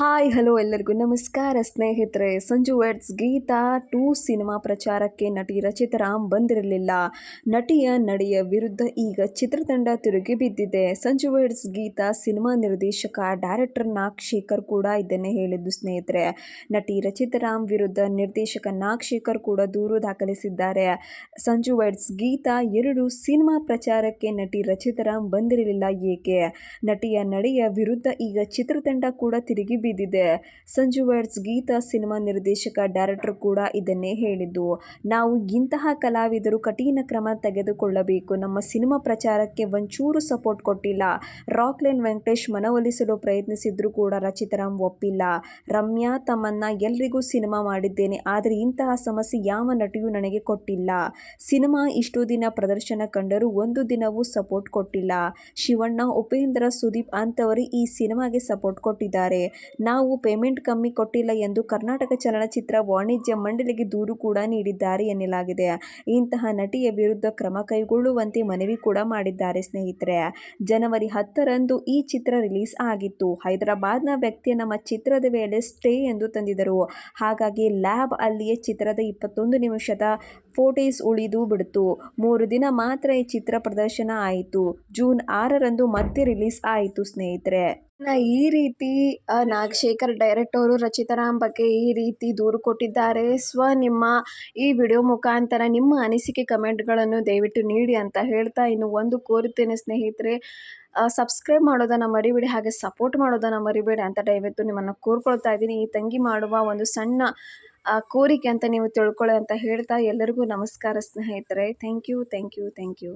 Hi, hello ಎಲ್ಲರಿಗೂ. ನಮಸ್ಕಾರ ಸ್ನೇಹಿತರೆ. Sanju weds Geetha two cinema ಪ್ರಚಾರಕ್ಕೆ ನಟಿ ರಚಿತರಾಮ್ ಬಂದಿರಲಿಲ್ಲ. ನಟಿಯ ನಡೆಯ ವಿರುದ್ಧ ಈಗ ಚಿತ್ರತಂಡ ತಿರುಗಿ ಬಿದ್ದಿದೆ. ಸಂಜು ವೆಡ್ಸ್ ಗೀತಾ ಸಿನಿಮಾ ನಿರ್ದೇಶಕ, ಡೈರೆಕ್ಟರ್ ನಾಗ್ ಶೇಖರ್ ಕೂಡ ಇದನ್ನೇ ಹೇಳಿದ್ದು ಸ್ನೇಹಿತರೆ. ನಟಿ ರಚಿತರಾಮ್ ವಿರುದ್ಧ ನಿರ್ದೇಶಕ ನಾಗ್ ಶೇಖರ್ ಕೂಡ ದೂರು ದಾಖಲಿಸಿದ್ದಾರೆ. ಸಂಜು ವೆಡ್ಸ್ ಗೀತಾ ಎರಡು ಸಿನಿಮಾ ಪ್ರಚಾರಕ್ಕೆ ನಟಿ ರಚಿತರಾಮ್ ಬಂದಿರಲಿಲ್ಲ ಏಕೆ? ನಟಿಯ ನಡೆಯ ವಿರುದ್ಧ ಈಗ ಚಿತ್ರತಂಡ ಕೂಡ ತಿರುಗಿ ಬಿದ್ದಿದೆ ಸಂಜು ವರ್ಡ್ಸ್ ಗೀತಾ ಸಿನಿಮಾ ನಿರ್ದೇಶಕ, ಡೈರೆಕ್ಟರ್ ಕೂಡ ಇದನ್ನೇ ಹೇಳಿದ್ದು. ನಾವು ಇಂತಹ ಕಲಾವಿದರು ಕಠಿಣ ಕ್ರಮ ತೆಗೆದುಕೊಳ್ಳಬೇಕು. ನಮ್ಮ ಸಿನಿಮಾ ಪ್ರಚಾರಕ್ಕೆ ಒಂಚೂರು ಸಪೋರ್ಟ್ ಕೊಟ್ಟಿಲ್ಲ. ರಾಕ್ಲೈನ್ ವೆಂಕಟೇಶ್ ಮನವೊಲಿಸಲು ಪ್ರಯತ್ನಿಸಿದ್ರು ಕೂಡ ರಚಿತರಾಮ್ ಒಪ್ಪಿಲ್ಲ. ರಮ್ಯಾ ತಮ್ಮನ್ನ ಎಲ್ರಿಗೂ ಸಿನಿಮಾ ಮಾಡಿದ್ದೇನೆ. ಆದರೆ ಇಂತಹ ಸಮಸ್ಯೆ ಯಾವ ನಟಿಯೂ ನನಗೆ ಕೊಟ್ಟಿಲ್ಲ. ಸಿನಿಮಾ ಇಷ್ಟು ದಿನ ಪ್ರದರ್ಶನ ಕಂಡರೂ ಒಂದು ದಿನವೂ ಸಪೋರ್ಟ್ ಕೊಟ್ಟಿಲ್ಲ. ಶಿವಣ್ಣ, ಉಪೇಂದ್ರ, ಸುದೀಪ್ ಅಂತವರು ಈ ಸಿನಿಮಾಗೆ ಸಪೋರ್ಟ್ ಕೊಟ್ಟಿದ್ದಾರೆ. ನಾವು ಪೇಮೆಂಟ್ ಕಮ್ಮಿ ಕೊಟ್ಟಿಲ್ಲ ಎಂದು ಕರ್ನಾಟಕ ಚಲನಚಿತ್ರ ವಾಣಿಜ್ಯ ಮಂಡಳಿಗೆ ದೂರು ಕೂಡ ನೀಡಿದ್ದಾರೆ ಎನ್ನಲಾಗಿದೆ. ಇಂತಹ ನಟಿಯ ವಿರುದ್ಧ ಕ್ರಮ ಕೈಗೊಳ್ಳುವಂತೆ ಮನವಿ ಕೂಡ ಮಾಡಿದ್ದಾರೆ ಸ್ನೇಹಿತರೆ. ಜನವರಿ ಹತ್ತರಂದು ಈ ಚಿತ್ರ ರಿಲೀಸ್ ಆಗಿತ್ತು. ಹೈದರಾಬಾದ್ನ ವ್ಯಕ್ತಿ ನಮ್ಮ ಚಿತ್ರದ ವೇಳೆ ಸ್ಟೇ ಎಂದು ತಂದಿದರು ಹಾಗಾಗಿ ಲ್ಯಾಬ್ ಅಲ್ಲಿಯೇ ಚಿತ್ರದ ಇಪ್ಪತ್ತೊಂದು ನಿಮಿಷದ ಫೋಟೇಸ್ ಉಳಿದು ಬಿಡ್ತು. ಮೂರು ದಿನ ಮಾತ್ರ ಈ ಚಿತ್ರ ಪ್ರದರ್ಶನ ಆಯಿತು. ಜೂನ್ ಆರರಂದು ಮತ್ತೆ ರಿಲೀಸ್ ಆಯಿತು ಸ್ನೇಹಿತರೆ. ಈ ರೀತಿ ನಾಗಶೇಖರ್ ಡೈರೆಕ್ಟ್ ಅವರು ರಚಿತಾರಾಮ್ ಬಗ್ಗೆ ಈ ರೀತಿ ದೂರು ಕೊಟ್ಟಿದ್ದಾರೆ. ಸ್ವ ನಿಮ್ಮ ಈ ವಿಡಿಯೋ ಮುಖಾಂತರ ನಿಮ್ಮ ಅನಿಸಿಕೆ ಕಮೆಂಟ್ಗಳನ್ನು ದಯವಿಟ್ಟು ನೀಡಿ ಅಂತ ಹೇಳ್ತಾ ಇನ್ನು ಒಂದು ಕೋರುತ್ತೇನೆ ಸ್ನೇಹಿತರೆ ಸಬ್ಸ್ಕ್ರೈಬ್ ಮಾಡೋದನ್ನು ಮರಿಬೇಡಿ ಹಾಗೆ ಸಪೋರ್ಟ್ ಮಾಡೋದನ್ನು ಮರಿಬೇಡಿ ಅಂತ ದಯವಿಟ್ಟು ನಿಮ್ಮನ್ನು ಕೋರ್ಕೊಳ್ತಾ ಇದ್ದೀನಿ. ಈ ತಂಗಿ ಮಾಡುವ ಒಂದು ಸಣ್ಣ ಕೋರಿಕೆ ಅಂತ ನೀವು ತಿಳ್ಕೊಳ್ಳಿ ಅಂತ ಹೇಳ್ತಾ ಎಲ್ಲರಿಗೂ ನಮಸ್ಕಾರ ಸ್ನೇಹಿತರೆ. Thank you thank you thank you.